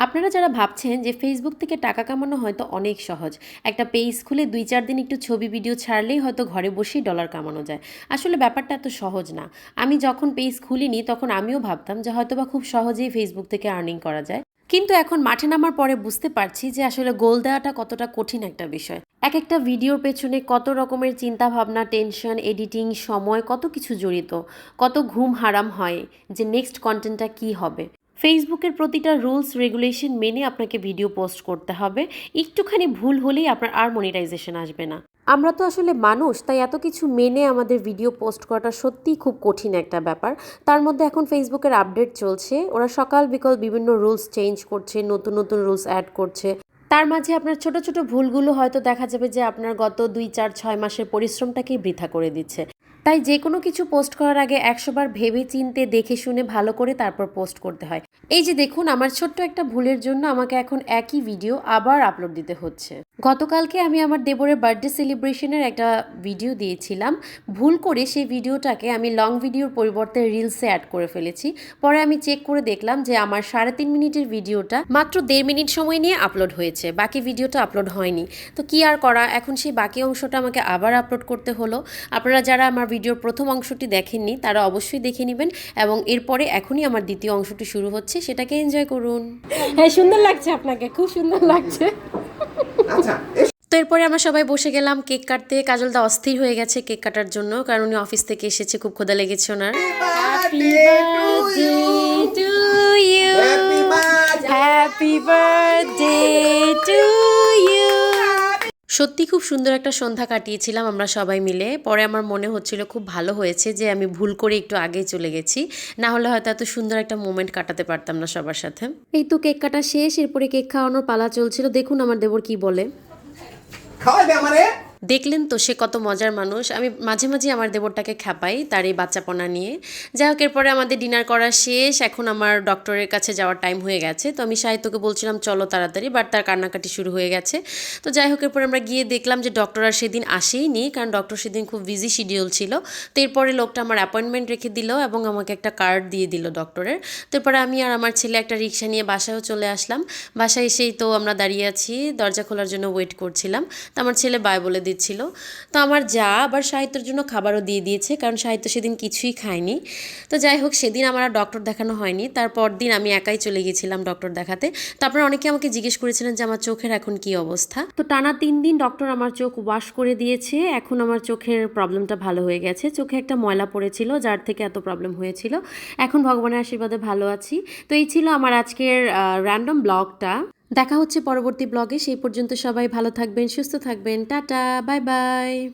আপনারা যারা ভাবছেন যে ফেসবুক থেকে টাকা কামানো হয়তো অনেক সহজ। একটা পেজ খুলে দুই চার দিন একটু ছবি ভিডিও ছাড়লেই হয়তো ঘরে বসেই ডলার কামানো যায়। আসলে ব্যাপারটা এত সহজ না। আমি যখন পেজ খুলিনি তখন আমিও ভাবতাম যে হয়তো বা খুব সহজেই ফেসবুক থেকে আর্নিং করা যায়। কিন্তু এখন মাঠে নামার পরে বুঝতে পারছি যে আসলে গোল দেওয়াটা কতটা কঠিন একটা বিষয়। এক একটা ভিডিওর পেছনে কত রকমের চিন্তা ভাবনা টেনশন এডিটিং সময় কত কিছু জড়িত, কত ঘুম হারাম হয়, যে নেক্সট কন্টেন্টটা কি হবে। ফেসবুকের প্রতিটা রুলস রেগুলেশন মেনে আপনাকে ভিডিও পোস্ট করতে হবে। একটুখানি ভুল হলেই আপনার আর মনিটাইজেশন আসবে না। আমরা তো আসলে মানুষ, তাই এত কিছু মেনে আমাদের ভিডিও পোস্ট করাটা সত্যিই খুব কঠিন একটা ব্যাপার। তার মধ্যে এখন ফেসবুকের আপডেট চলছে। ওরা সকাল বিকাল বিভিন্ন রুলস চেঞ্জ করছে, নতুন নতুন রুলস অ্যাড করছে। তার মাঝে আপনার ছোট ছোট ভুলগুলো হয়তো দেখা যাবে যে আপনার গত দুই, চার, ছয় মাসের পরিশ্রমটাকেই বৃথা করে দিচ্ছে। তাই যে কোনো কিছু পোস্ট করার আগে একশোবার ভেবে চিনতে, দেখে শুনে ভালো করে তারপর পোস্ট করতে হয়। এই যে দেখুন, আমার ছোট্ট একটা ভুলের জন্য আমাকে এখন একই ভিডিও আবার আপলোড দিতে হচ্ছে। গতকালকে আমি আমার দেবরের বার্থডে সেলিব্রেশনের একটা ভিডিও দিয়েছিলাম। ভুল করে সেই ভিডিওটাকে আমি লং ভিডিওর পরিবর্তে রিলসে অ্যাড করে ফেলেছি। পরে আমি চেক করে দেখলাম যে আমার সাড়ে তিন মিনিটের ভিডিওটা মাত্র দেড় মিনিট সময় নিয়ে আপলোড হয়েছে। বাকি ভিডিওটা আপলোড হয়নি। তো কি আর করা? এখন সেই বাকি অংশটা আমাকে আবার আপলোড করতে হলো। আপনারা যারা আমার ভিডিওর প্রথম অংশটি দেখেননি তারা অবশ্যই দেখে নেবেন এবং এরপরে এখনই আমার দ্বিতীয় অংশটি শুরু হচ্ছে সেটাকে এনজয় করুন। হ্যাঁ সুন্দর লাগছে আপনাকে খুব সুন্দর লাগছে। আচ্ছা তো এরপরে আমরা সবাই বসে গেলাম কেক কাটতে। কাজলদা অস্থির হয়ে গেছে কেক কাটার জন্য কারণ উনি অফিস থেকে এসেছে খুব ক্ষুধা লেগেছে ওনার। হ্যাপি বার্থডে টু ইউ সত্যি খুব সুন্দর একটা সন্ধ্যা কাটিয়েছিলাম আমরা সবাই মিলে। পরে আমার মনে হচ্ছিল খুব ভালো হয়েছে যে আমি ভুল করে একটু আগে চলে গেছি। না হলে হয়তো এত সুন্দর একটা মোমেন্ট কাটাতে পারতাম না সবার সাথে। এই তো কেক কাটা শেষ এরপরে কেক খাওয়ানোর পালা চলছিল। দেখুন আমার দেবর কি বলে। আমারে? দেখলেন তো সে কত মজার মানুষ। আমি মাঝে মাঝে আমার দেবরটাকে খ্যাপাই তার এই বাচ্চাপনা নিয়ে। যাই হোক এরপরে আমাদের ডিনার করা শেষ। এখন আমার ডক্টরের কাছে যাওয়ার টাইম হয়ে গেছে। তো আমি সাহিত্যকে বলছিলাম, চলো তাড়াতাড়ি। বাট তার কান্নাকাটি শুরু হয়ে গেছে। তো যাই হোক এরপরে আমরা গিয়ে দেখলাম যে ডক্টর আর সেদিন আসেইনি, কারণ ডক্টর সেদিন খুব বিজি শিডিউল ছিল। তো এরপরে লোকটা আমার অ্যাপয়েন্টমেন্ট রেখে দিল এবং আমাকে একটা কার্ড দিয়ে দিল ডক্টরের তো এরপরে আমি আর আমার ছেলে একটা রিক্সা নিয়ে বাসায়ও চলে আসলাম। বাসায় এসেই তো আমরা দাঁড়িয়ে আছি, দরজা খোলার জন্য ওয়েট করছিলাম। তো আমার ছেলে বাই বলে দিচ্ছিল। তো আমার যা আবার সাহিত্যর জন্য খাবারও দিয়ে দিয়েছে, কারণ সাহিত্য সেদিন কিছুই খায়নি। তো যাই হোক, সেদিন আমার আর ডক্টর দেখানো হয়নি। তারপর দিন আমি একাই চলে গেছিলাম ডক্টর দেখাতে। তারপর অনেকে আমাকে জিজ্ঞেস করেছিলেন যে, আমার চোখের এখন কি অবস্থা? তো টানা তিন দিন ডক্টর আমার চোখ ওয়াশ করে দিয়েছে। এখন আমার চোখের প্রবলেমটা ভালো হয়ে গেছে। চোখে একটা ময়লা পড়েছিল, যার থেকে এত প্রবলেম হয়েছিল। এখন ভগবানের আশীর্বাদে ভালো আছি। তো এই ছিল আমার আজকের র্যান্ডম ব্লগটা দেখা হচ্ছে পরবর্তী ব্লগে। সেই পর্যন্ত সবাই ভালো থাকবেন সুস্থ থাকবেন। টাটা বাই বাই।